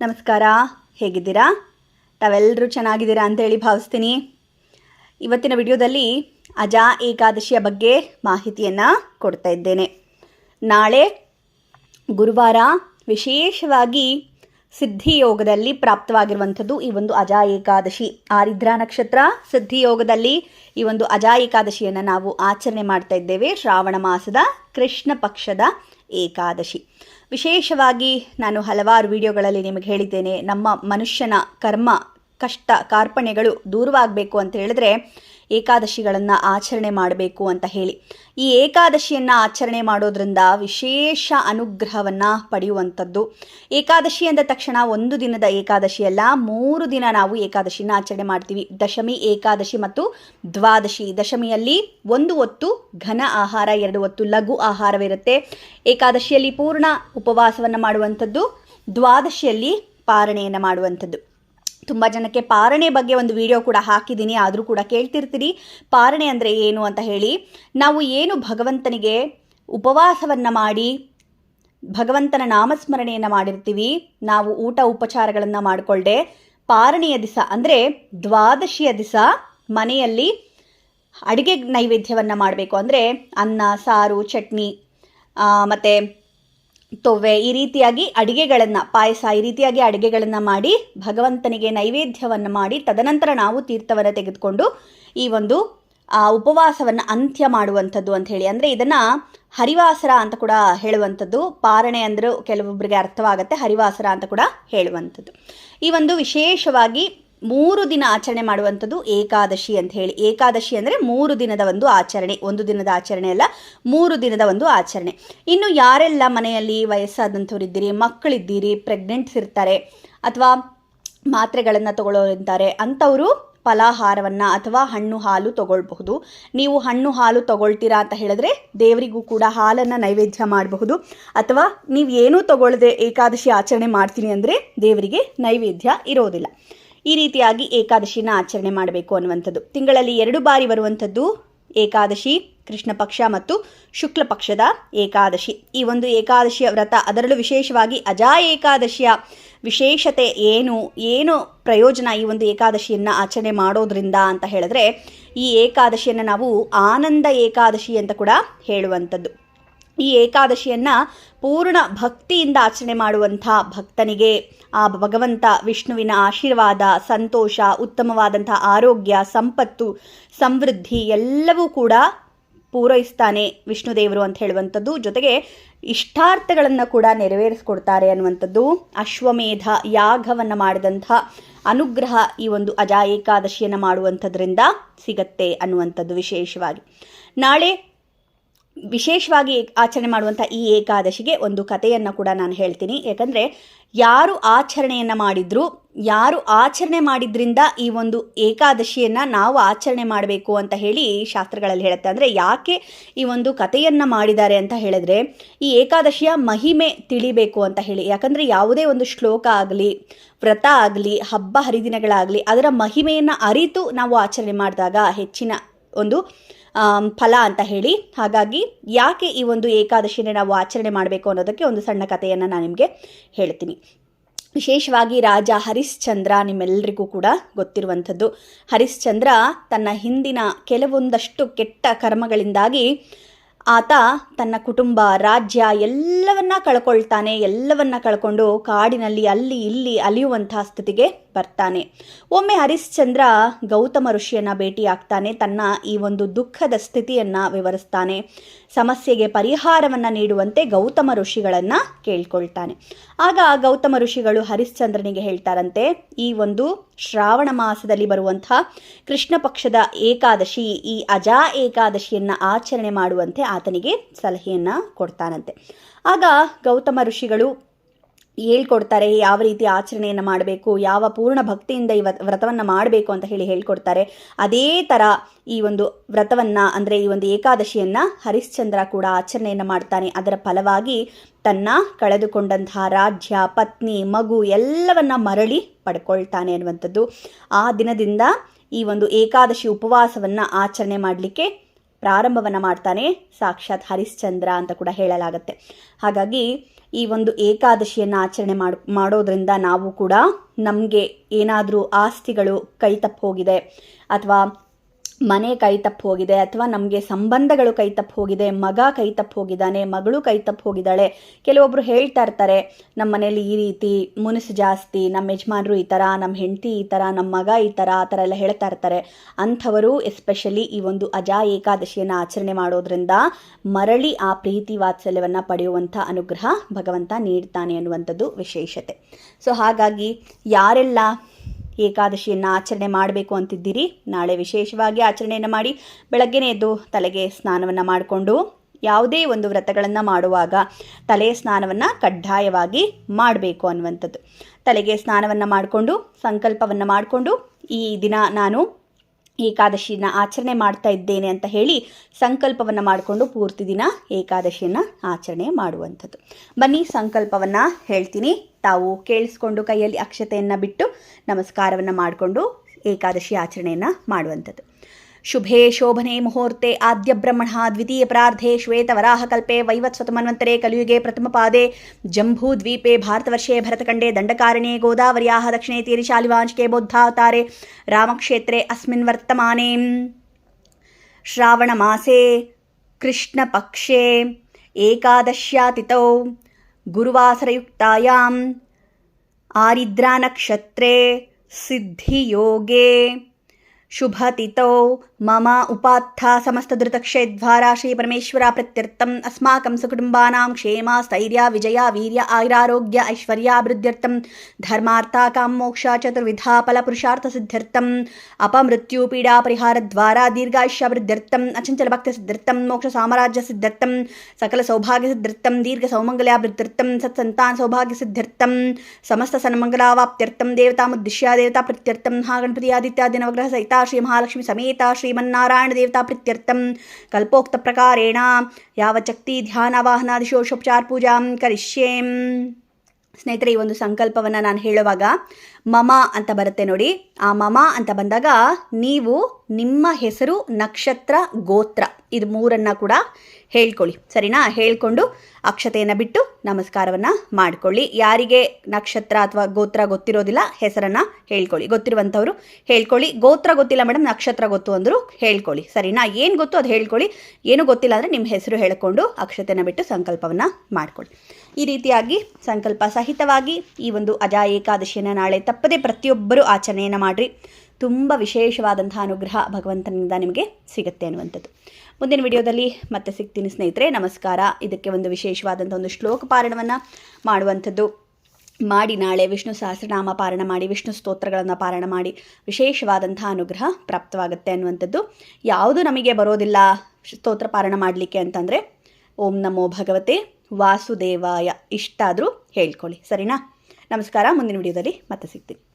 ನಮಸ್ಕಾರ, ಹೇಗಿದ್ದೀರಾ? ತಾವೆಲ್ಲರೂ ಚೆನ್ನಾಗಿದ್ದೀರಾ ಅಂತೇಳಿ ಭಾವಿಸ್ತೀನಿ. ಇವತ್ತಿನ ವಿಡಿಯೋದಲ್ಲಿ ಅಜಾ ಏಕಾದಶಿಯ ಬಗ್ಗೆ ಮಾಹಿತಿಯನ್ನು ಕೊಡ್ತಾ ಇದ್ದೇನೆ. ನಾಳೆ ಗುರುವಾರ ವಿಶೇಷವಾಗಿ ಸಿದ್ಧಿಯೋಗದಲ್ಲಿ ಪ್ರಾಪ್ತವಾಗಿರುವಂಥದ್ದು ಈ ಒಂದು ಅಜಾ ಏಕಾದಶಿ. ಆರಿದ್ರಾ ನಕ್ಷತ್ರ ಸಿದ್ಧಿಯೋಗದಲ್ಲಿ ಈ ಒಂದು ಅಜಾ ಏಕಾದಶಿಯನ್ನು ನಾವು ಆಚರಣೆ ಮಾಡ್ತಾ ಇದ್ದೇವೆ ಶ್ರಾವಣ ಮಾಸದ ಕೃಷ್ಣ ಪಕ್ಷದ ಏಕಾದಶಿ. ವಿಶೇಷವಾಗಿ ನಾನು ಹಲವಾರು ವಿಡಿಯೋಗಳಲ್ಲಿ ನಿಮಗೆ ಹೇಳಿದ್ದೇನೆ ನಮ್ಮ ಮನುಷ್ಯನ ಕರ್ಮ ಕಷ್ಟ ಕಾರ್ಪಣ್ಯಗಳು ದೂರವಾಗಬೇಕು ಅಂತ ಹೇಳಿದ್ರೆ ಏಕಾದಶಿಗಳನ್ನು ಆಚರಣೆ ಮಾಡಬೇಕು ಅಂತ ಹೇಳಿ. ಈ ಏಕಾದಶಿಯನ್ನು ಆಚರಣೆ ಮಾಡೋದ್ರಿಂದ ವಿಶೇಷ ಅನುಗ್ರಹವನ್ನು ಪಡೆಯುವಂಥದ್ದು. ಏಕಾದಶಿ ಅಂದ ತಕ್ಷಣ ಒಂದು ದಿನದ ಏಕಾದಶಿ ಅಲ್ಲ, ಮೂರು ದಿನ ನಾವು ಏಕಾದಶಿನ ಆಚರಣೆ ಮಾಡ್ತೀವಿ. ದಶಮಿ, ಏಕಾದಶಿ ಮತ್ತು ದ್ವಾದಶಿ. ದಶಮಿಯಲ್ಲಿ ಒಂದು ಹೊತ್ತು ಘನ ಆಹಾರ, ಎರಡು ಹೊತ್ತು ಲಘು ಆಹಾರವಿರುತ್ತೆ. ಏಕಾದಶಿಯಲ್ಲಿ ಪೂರ್ಣ ಉಪವಾಸವನ್ನು ಮಾಡುವಂಥದ್ದು, ದ್ವಾದಶಿಯಲ್ಲಿ ಪಾರಣೆಯನ್ನು ಮಾಡುವಂಥದ್ದು. ತುಂಬ ಜನಕ್ಕೆ ಪಾರಣೆ ಬಗ್ಗೆ ಒಂದು ವಿಡಿಯೋ ಕೂಡ ಹಾಕಿದ್ದೀನಿ, ಆದರೂ ಕೂಡ ಕೇಳ್ತಿರ್ತೀರಿ. ಪಾರಣೆ ಅಂದರೆ ಏನು ಅಂತ ಹೇಳಿ, ನಾವು ಏನು ಭಗವಂತನಿಗೆ ಉಪವಾಸವನ್ನು ಮಾಡಿ, ಭಗವಂತನ ನಾಮಸ್ಮರಣೆಯನ್ನು ಮಾಡಿರ್ತೀವಿ, ನಾವು ಊಟ ಉಪಚಾರಗಳನ್ನು ಮಾಡಿಕೊಳ್ಳದೆ ಪಾರಣೆಯ ದಿವಸ ಅಂದರೆ ದ್ವಾದಶಿಯ ದಿವಸ ಮನೆಯಲ್ಲಿ ಅಡುಗೆ ನೈವೇದ್ಯವನ್ನು ಮಾಡಬೇಕು. ಅಂದರೆ ಅನ್ನ, ಸಾರು, ಚಟ್ನಿ ಮತ್ತು ತೊವ್ವೆ ಈ ರೀತಿಯಾಗಿ ಅಡಿಗೆಗಳನ್ನು, ಪಾಯಸ ಈ ರೀತಿಯಾಗಿ ಅಡಿಗೆಗಳನ್ನು ಮಾಡಿ, ಭಗವಂತನಿಗೆ ನೈವೇದ್ಯವನ್ನು ಮಾಡಿ, ತದನಂತರ ನಾವು ತೀರ್ಥವನ್ನು ತೆಗೆದುಕೊಂಡು ಈ ಒಂದು, ಆ, ಉಪವಾಸವನ್ನು ಅಂತ್ಯ ಮಾಡುವಂಥದ್ದು ಅಂತ ಹೇಳಿ. ಅಂದರೆ ಇದನ್ನು ಹರಿವಾಸರ ಅಂತ ಕೂಡ ಹೇಳುವಂಥದ್ದು. ಪಾರಣೆ ಅಂದರೂ ಕೆಲವೊಬ್ಬರಿಗೆ ಅರ್ಥವಾಗುತ್ತೆ, ಹರಿವಾಸರ ಅಂತ ಕೂಡ ಹೇಳುವಂಥದ್ದು. ಈ ಒಂದು ವಿಶೇಷವಾಗಿ ಮೂರು ದಿನ ಆಚರಣೆ ಮಾಡುವಂಥದ್ದು ಏಕಾದಶಿ ಅಂತ ಹೇಳಿ. ಏಕಾದಶಿ ಅಂದರೆ ಮೂರು ದಿನದ ಒಂದು ಆಚರಣೆ. ಒಂದು ದಿನದ ಆಚರಣೆ ಅಲ್ಲ, ಮೂರು ದಿನದ ಒಂದು ಆಚರಣೆ. ಇನ್ನು ಯಾರೆಲ್ಲ ಮನೆಯಲ್ಲಿ ವಯಸ್ಸಾದಂಥವ್ರು ಮಕ್ಕಳಿದ್ದೀರಿ ಪ್ರೆಗ್ನೆಂಟ್ಸ್ ಇರ್ತಾರೆ, ಅಥವಾ ಮಾತ್ರೆಗಳನ್ನು ತಗೊಳ್ಳೋರಿದ್ದಾರೆ ಅಂಥವರು ಫಲಾಹಾರವನ್ನು ಅಥವಾ ಹಣ್ಣು ಹಾಲು ತಗೊಳ್ಬಹುದು. ನೀವು ಹಣ್ಣು ಹಾಲು ತಗೊಳ್ತೀರಾ ಅಂತ ಹೇಳಿದ್ರೆ ದೇವರಿಗೂ ಕೂಡ ಹಾಲನ್ನು ನೈವೇದ್ಯ ಮಾಡಬಹುದು. ಅಥವಾ ನೀವು ಏನೂ ತಗೊಳ್ಳದೆ ಏಕಾದಶಿ ಆಚರಣೆ ಮಾಡ್ತೀನಿ ಅಂದರೆ ದೇವರಿಗೆ ನೈವೇದ್ಯ ಇರೋದಿಲ್ಲ. ಈ ರೀತಿಯಾಗಿ ಏಕಾದಶಿನ ಆಚರಣೆ ಮಾಡಬೇಕು ಅನ್ನುವಂಥದ್ದು. ತಿಂಗಳಲ್ಲಿ ಎರಡು ಬಾರಿ ಬರುವಂಥದ್ದು ಏಕಾದಶಿ, ಕೃಷ್ಣ ಪಕ್ಷ ಮತ್ತು ಶುಕ್ಲ ಪಕ್ಷದ ಏಕಾದಶಿ. ಈ ಒಂದು ಏಕಾದಶಿಯ ವ್ರತ ಅದರಲ್ಲೂ ವಿಶೇಷವಾಗಿ ಅಜಾ ಏಕಾದಶಿಯ ವಿಶೇಷತೆ ಏನು ಏನು ಪ್ರಯೋಜನ ಈ ಒಂದು ಏಕಾದಶಿಯನ್ನು ಆಚರಣೆ ಮಾಡೋದ್ರಿಂದ ಅಂತ ಹೇಳಿದ್ರೆ ಈ ಏಕಾದಶಿಯನ್ನು ನಾವು ಆನಂದ ಏಕಾದಶಿ ಅಂತ ಕೂಡ ಹೇಳುವಂಥದ್ದು. ಈ ಏಕಾದಶಿಯನ್ನು ಪೂರ್ಣ ಭಕ್ತಿಯಿಂದ ಆಚರಣೆ ಮಾಡುವಂಥ ಭಕ್ತನಿಗೆ ಆ ಭಗವಂತ ವಿಷ್ಣುವಿನ ಆಶೀರ್ವಾದ, ಸಂತೋಷ, ಉತ್ತಮವಾದಂಥ ಆರೋಗ್ಯ, ಸಂಪತ್ತು, ಸಮೃದ್ಧಿ ಎಲ್ಲವೂ ಕೂಡ ಪೂರೈಸ್ತಾನೆ ವಿಷ್ಣುದೇವರು ಅಂತ ಹೇಳುವಂಥದ್ದು. ಜೊತೆಗೆ ಇಷ್ಟಾರ್ಥಗಳನ್ನು ಕೂಡ ನೆರವೇರಿಸ್ಕೊಡ್ತಾರೆ ಅನ್ನುವಂಥದ್ದು. ಅಶ್ವಮೇಧ ಯಾಗವನ್ನು ಮಾಡಿದಂಥ ಅನುಗ್ರಹ ಈ ಒಂದು ಅಜಾ ಏಕಾದಶಿಯನ್ನು ಮಾಡುವಂಥದ್ರಿಂದ ಸಿಗತ್ತೆ ಅನ್ನುವಂಥದ್ದು ವಿಶೇಷವಾಗಿ. ನಾಳೆ ವಿಶೇಷವಾಗಿ ಆಚರಣೆ ಮಾಡುವಂಥ ಈ ಏಕಾದಶಿಗೆ ಒಂದು ಕಥೆಯನ್ನು ಕೂಡ ನಾನು ಹೇಳ್ತೀನಿ. ಯಾಕಂದರೆ ಯಾರು ಆಚರಣೆಯನ್ನು ಮಾಡಿದ್ರು, ಯಾರು ಆಚರಣೆ ಮಾಡಿದ್ರಿಂದ ಈ ಒಂದು ಏಕಾದಶಿಯನ್ನು ನಾವು ಆಚರಣೆ ಮಾಡಬೇಕು ಅಂತ ಹೇಳಿ ಶಾಸ್ತ್ರಗಳಲ್ಲಿ ಹೇಳುತ್ತೆ. ಅಂದರೆ ಯಾಕೆ ಈ ಒಂದು ಕಥೆಯನ್ನು ಮಾಡಿದ್ದಾರೆ ಅಂತ ಹೇಳಿದ್ರೆ, ಈ ಏಕಾದಶಿಯ ಮಹಿಮೆ ತಿಳಿಬೇಕು ಅಂತ ಹೇಳಿ. ಯಾಕಂದರೆ ಯಾವುದೇ ಒಂದು ಶ್ಲೋಕ ಆಗಲಿ, ವ್ರತ ಆಗಲಿ, ಹಬ್ಬ ಹರಿದಿನಗಳಾಗಲಿ, ಅದರ ಮಹಿಮೆಯನ್ನು ಅರಿತು ನಾವು ಆಚರಣೆ ಮಾಡಿದಾಗ ಹೆಚ್ಚಿನ ಒಂದು ಫಲ ಅಂತ ಹೇಳಿ. ಹಾಗಾಗಿ ಯಾಕೆ ಈ ಒಂದು ಏಕಾದಶಿನ ನಾವು ಆಚರಣೆ ಮಾಡಬೇಕು ಅನ್ನೋದಕ್ಕೆ ಒಂದು ಸಣ್ಣ ಕಥೆಯನ್ನು ನಾನು ನಿಮಗೆ ಹೇಳ್ತೀನಿ. ವಿಶೇಷವಾಗಿ ರಾಜ ಹರಿಶ್ಚಂದ್ರ ನಿಮ್ಮೆಲ್ಲರಿಗೂ ಕೂಡ ಗೊತ್ತಿರುವಂಥದ್ದು. ಹರಿಶ್ಚಂದ್ರ ತನ್ನ ಹಿಂದಿನ ಕೆಲವೊಂದಷ್ಟು ಕೆಟ್ಟ ಕರ್ಮಗಳಿಂದಾಗಿ ಆತ ತನ್ನ ಕುಟುಂಬ, ರಾಜ್ಯ ಎಲ್ಲವನ್ನ ಕಳ್ಕೊಳ್ತಾನೆ, ಎಲ್ಲವನ್ನ ಕಳ್ಕೊಂಡು ಕಾಡಿನಲ್ಲಿ ಅಲ್ಲಿ ಇಲ್ಲಿ ಅಲಿಯುವಂತಹ ಸ್ಥಿತಿಗೆ ಬರ್ತಾನೆ. ಒಮ್ಮೆ ಹರಿಶ್ಚಂದ್ರ ಗೌತಮ ಋಷಿಯನ್ನ ಭೇಟಿಯಾಗ್ತಾನೆ. ತನ್ನ ಈ ಒಂದು ದುಃಖದ ಸ್ಥಿತಿಯನ್ನ ವಿವರಿಸ್ತಾನೆ. ಸಮಸ್ಯೆಗೆ ಪರಿಹಾರವನ್ನು ನೀಡುವಂತೆ ಗೌತಮ ಋಷಿಗಳನ್ನು ಕೇಳ್ಕೊಳ್ತಾನೆ. ಆಗ ಗೌತಮ ಋಷಿಗಳು ಹರಿಶ್ಚಂದ್ರನಿಗೆ ಹೇಳ್ತಾರಂತೆ, ಈ ಒಂದು ಶ್ರಾವಣ ಮಾಸದಲ್ಲಿ ಬರುವಂತಹ ಕೃಷ್ಣ ಪಕ್ಷದ ಏಕಾದಶಿ, ಈ ಅಜಾ ಏಕಾದಶಿಯನ್ನು ಆಚರಣೆ ಮಾಡುವಂತೆ ಆತನಿಗೆ ಸಲಹೆಯನ್ನು ಕೊಡ್ತಾನಂತೆ. ಆಗ ಗೌತಮ ಋಷಿಗಳು ಹೇಳ್ಕೊಡ್ತಾರೆ, ಯಾವ ರೀತಿ ಆಚರಣೆಯನ್ನು ಮಾಡಬೇಕು, ಯಾವ ಪೂರ್ಣ ಭಕ್ತಿಯಿಂದ ಈ ವ್ರತವನ್ನು ಮಾಡಬೇಕು ಅಂತ ಹೇಳಿ ಹೇಳ್ಕೊಡ್ತಾರೆ. ಅದೇ ಥರ ಈ ಒಂದು ವ್ರತವನ್ನು ಅಂದರೆ ಈ ಒಂದು ಏಕಾದಶಿಯನ್ನು ಹರಿಶ್ಚಂದ್ರ ಕೂಡ ಆಚರಣೆಯನ್ನು ಮಾಡ್ತಾನೆ. ಅದರ ಫಲವಾಗಿ ತನ್ನ ಕಳೆದುಕೊಂಡಂತಹ ರಾಜ್ಯ, ಪತ್ನಿ, ಮಗು ಎಲ್ಲವನ್ನ ಮರಳಿ ಪಡ್ಕೊಳ್ತಾನೆ ಅನ್ನುವಂಥದ್ದು. ಆ ದಿನದಿಂದ ಈ ಒಂದು ಏಕಾದಶಿ ಉಪವಾಸವನ್ನು ಆಚರಣೆ ಮಾಡಲಿಕ್ಕೆ ಪ್ರಾರಂಭವನ್ನು ಮಾಡ್ತಾನೆ ಸಾಕ್ಷಾತ್ ಹರಿಶ್ಚಂದ್ರ ಅಂತ ಕೂಡ ಹೇಳಲಾಗುತ್ತೆ. ಹಾಗಾಗಿ ಈ ಒಂದು ಏಕಾದಶಿಯನ್ನು ಆಚರಣೆ ಮಾಡ್, ಮಾಡೋದ್ರಿಂದ ನಾವು ಕೂಡ ನಮಗೆ ಏನಾದರೂ ಆಸ್ತಿಗಳು ಕೈ ತಪ್ಪಿ ಹೋಗಿದೆ ಅಥವಾ ಮನೆ ಕೈ ತಪ್ಪು ಹೋಗಿದೆ ಅಥವಾ ನಮಗೆ ಸಂಬಂಧಗಳು ಕೈ ತಪ್ಪು ಹೋಗಿದೆ, ಮಗ ಕೈ ತಪ್ಪು ಹೋಗಿದ್ದಾನೆ, ಮಗಳು ಕೈ ತಪ್ಪು ಹೋಗಿದ್ದಾಳೆ ಕೆಲವೊಬ್ಬರು ಹೇಳ್ತಾ ಇರ್ತಾರೆ ನಮ್ಮ ಮನೇಲಿ ಈ ರೀತಿ ಮುನಿಸು ಜಾಸ್ತಿ ನಮ್ಮ ಯಜಮಾನರು ಈ ಥರ ನಮ್ಮ ಹೆಂಡತಿ ಈ ಥರ ನಮ್ಮ ಮಗ ಈ ಥರ ಆ ಥರ ಎಲ್ಲ ಹೇಳ್ತಾ ಇರ್ತಾರೆ. ಅಂಥವರು ಎಸ್ಪೆಷಲಿ ಈ ಒಂದು ಅಜಾ ಏಕಾದಶಿಯನ್ನು ಆಚರಣೆ ಮಾಡೋದ್ರಿಂದ ಮರಳಿ ಆ ಪ್ರೀತಿ ವಾತ್ಸಲ್ಯವನ್ನು ಪಡೆಯುವಂಥ ಅನುಗ್ರಹ ಭಗವಂತ ನೀಡ್ತಾನೆ ಅನ್ನುವಂಥದ್ದು ವಿಶೇಷತೆ. ಸೊ ಹಾಗಾಗಿ ಯಾರೆಲ್ಲ ಏಕಾದಶಿಯನ್ನು ಆಚರಣೆ ಮಾಡಬೇಕು ಅಂತಿದ್ದೀರಿ. ನಾಳೆ ವಿಶೇಷವಾಗಿ ಆಚರಣೆಯನ್ನು ಮಾಡಿ ಬೆಳಗ್ಗೆನೇ ಎದ್ದು ತಲೆಗೆ ಸ್ನಾನವನ್ನು ಮಾಡಿಕೊಂಡು ಯಾವುದೇ ಒಂದು ವ್ರತಗಳನ್ನು ಮಾಡುವಾಗ ತಲೆ ಸ್ನಾನವನ್ನು ಕಡ್ಡಾಯವಾಗಿ ಮಾಡಬೇಕು ಅನ್ನುವಂಥದ್ದು. ತಲೆಗೆ ಸ್ನಾನವನ್ನು ಮಾಡಿಕೊಂಡು, ಸಂಕಲ್ಪವನ್ನು ಮಾಡಿಕೊಂಡು ಈ ದಿನ ನಾನು ಏಕಾದಶಿಯನ್ನ ಆಚರಣೆ ಮಾಡ್ತಾ ಇದ್ದೇನೆ ಅಂತ ಹೇಳಿ ಸಂಕಲ್ಪವನ್ನು ಮಾಡಿಕೊಂಡು ಪೂರ್ತಿ ದಿನ ಏಕಾದಶಿಯನ್ನು ಆಚರಣೆ ಮಾಡುವಂಥದ್ದು. ಬನ್ನಿ, ಸಂಕಲ್ಪವನ್ನು ಹೇಳ್ತೀನಿ. ತಾವು ಕೇಳಿಸ್ಕೊಂಡು ಕೈಯಲ್ಲಿ ಅಕ್ಷತೆಯನ್ನು ಬಿಟ್ಟು ನಮಸ್ಕಾರವನ್ನು ಮಾಡಿಕೊಂಡು ಏಕಾದಶಿ ಆಚರಣೆಯನ್ನು ಮಾಡುವಂಥದ್ದು. ಶುಭೇ ಶೋಭನೆ ಮುಹೂರ್ತೆ ಆದ್ಯ ಬ್ರಹ್ಮಣ ದ್ವಿತೀಯ ಪ್ರಾರ್ಧೆ ಶ್ವೇತವರಾಹಕಲ್ಪೆ ವೈವತ್ಸತಮನ್ವಂತರೆ ಕಲಿಯುಗೆ ಪ್ರಥಮ ಪಾದೆ ಜಂಬೂದ್ವೀಪೆ ಭಾರತವರ್ಷೆ ಭರತಖಂಡೆ ದಂಡಕಾರಣೆ ಗೋದಾವರ್ಯಾ ದಕ್ಷಿಣೆ ತೀರಿ ಶಾಲಿವಾಂಚಿಕೆ ಬೌದ್ಧಾವತಾರೆ ರಾಮಕ್ಷೇತ್ರೆ ಅಸ್ಮಿನ್ ವರ್ತಮಾನೆ. ಶ್ರಾವಣಮಾಸೆ ಕೃಷ್ಣಪಕ್ಷೆ ಏಕಾದಶ್ಯಾತಿಥೌ. गुरुवासरयुक्तायाम् आरिद्रानक्षत्रे सिद्धियोगे శుభతితో మమ ఉపాత్థా సమస్తధృతక్షేద్వారా శ్రీ పరమేశ్వర ప్రత్యర్థం అస్మాకం సుకుటుంబానాం క్షేమ స్థైర్య విజయ వీర్య ఆయురారోగ్య ఐశ్వర్యాభివృద్ధ్యర్థం ధర్మార్థ కామోక్ష చతుర్విధా ఫల పురుషార్థ సిద్ధ్యర్థం అపమృత్యు పీడా పరిహార ద్వారా దీర్ఘాయుష్యాభివృద్ధ్యర్థం అచంచల భక్తి సిద్ధ్యర్థం మోక్ష సామ్రాజ్య సిద్ధ్యర్థం సకల సౌభాగ్య సిద్ధ్యర్థం దీర్ఘ సౌమంగళాభివృద్ధ్యర్థం సత్సంతాన సౌభాగ్య సిద్ధ్యర్థం సమస్త సన్మంగళావాప్త్యర్థం దేవతాముద్దిశ్య దేవతా ప్రత్యర్థం హా ఆదిత్యాది నవగ్రహ సైత శ్రీ మహాలక్ష్మి సమేత శ్రీమన్నారాయణ దేవతా ప్రిత్యర్థం కల్పోక్త ప్రకారేణ యావచక్తి ಧ್ಯಾನವಾಹನಾದಿಶೋಷೋಪಚಾರ ಪೂಜಾ ಕರಿಷ್ಯೇಂ ಸ್ನೇಹಿತರೆ ಈ ಒಂದು ಸಂಕಲ್ಪವನ್ನು ನಾನು ಹೇಳುವಾಗ ಮಮ ಅಂತ ಬರುತ್ತೆ ನೋಡಿ ಆ ಮಮ ಅಂತ ಬಂದಾಗ ನೀವು ನಿಮ್ಮ ಹೆಸರು ನಕ್ಷತ್ರ ಗೋತ್ರ ಇದು ಮೂರನ್ನು ಕೂಡ ಹೇಳ್ಕೊಳ್ಳಿ ಸರಿನಾ ಹೇಳಿಕೊಂಡು ಅಕ್ಷತೆಯನ್ನು ಬಿಟ್ಟು ನಮಸ್ಕಾರವನ್ನು ಮಾಡಿಕೊಳ್ಳಿ. ಯಾರಿಗೆ ನಕ್ಷತ್ರ ಅಥವಾ ಗೋತ್ರ ಗೊತ್ತಿರೋದಿಲ್ಲ, ಹೆಸರನ್ನು ಹೇಳ್ಕೊಳ್ಳಿ. ಗೊತ್ತಿರುವಂಥವ್ರು ಹೇಳ್ಕೊಳ್ಳಿ. ಗೋತ್ರ ಗೊತ್ತಿಲ್ಲ ಮೇಡಮ್ ನಕ್ಷತ್ರ ಗೊತ್ತು ಅಂದರು ಹೇಳ್ಕೊಳ್ಳಿ. ಸರಿನಾ? ಏನು ಗೊತ್ತು ಅದು ಹೇಳ್ಕೊಳ್ಳಿ. ಏನು ಗೊತ್ತಿಲ್ಲ ಅಂದರೆ ನಿಮ್ಮ ಹೆಸರು ಹೇಳ್ಕೊಂಡು ಅಕ್ಷತೆಯನ್ನು ಬಿಟ್ಟು ಸಂಕಲ್ಪವನ್ನು ಮಾಡಿಕೊಳ್ಳಿ. ಈ ರೀತಿಯಾಗಿ ಸಂಕಲ್ಪ ಸಹಿತವಾಗಿ ಈ ಒಂದು ಅಜಾ ಏಕಾದಶಿಯನ್ನು ನಾಳೆ ತಪ್ಪದೆ ಪ್ರತಿಯೊಬ್ಬರೂ ಆಚರಣೆಯನ್ನು ಮಾಡಿರಿ. ತುಂಬ ವಿಶೇಷವಾದಂತಹ ಅನುಗ್ರಹ ಭಗವಂತನಿಂದ ನಿಮಗೆ ಸಿಗುತ್ತೆ ಅನ್ನುವಂಥದ್ದು. ಮುಂದಿನ ವಿಡಿಯೋದಲ್ಲಿ ಮತ್ತೆ ಸಿಗ್ತೀನಿ ಸ್ನೇಹಿತರೆ. ನಮಸ್ಕಾರ. ಇದಕ್ಕೆ ಒಂದು ವಿಶೇಷವಾದಂಥ ಒಂದು ಶ್ಲೋಕ ಪಾರಣವನ್ನು ಮಾಡುವಂಥದ್ದು. ಮಾಡಿ ನಾಳೆ ವಿಷ್ಣು ಸಹಸ್ರನಾಮ ಪಾರಣ ಮಾಡಿ, ವಿಷ್ಣು ಸ್ತೋತ್ರಗಳನ್ನು ಪಾರಣ ಮಾಡಿ ವಿಶೇಷವಾದಂಥ ಅನುಗ್ರಹ ಪ್ರಾಪ್ತವಾಗುತ್ತೆ ಅನ್ನುವಂಥದ್ದು. ಯಾವುದು ನಮಗೆ ಬರೋದಿಲ್ಲ ಸ್ತೋತ್ರ ಪಾರಣ ಮಾಡಲಿಕ್ಕೆ ಅಂತಂದರೆ, ಓಂ ನಮೋ ಭಗವತೆ ವಾಸುದೇವಾಯ. ಇಷ್ಟಾದರೂ ಹೇಳ್ಕೊಳ್ಳಿ. ಸರಿನಾ? ನಮಸ್ಕಾರ. ಮುಂದಿನ ವಿಡಿಯೋದಲ್ಲಿ ಮತ್ತೆ ಸಿಗ್ತೀನಿ.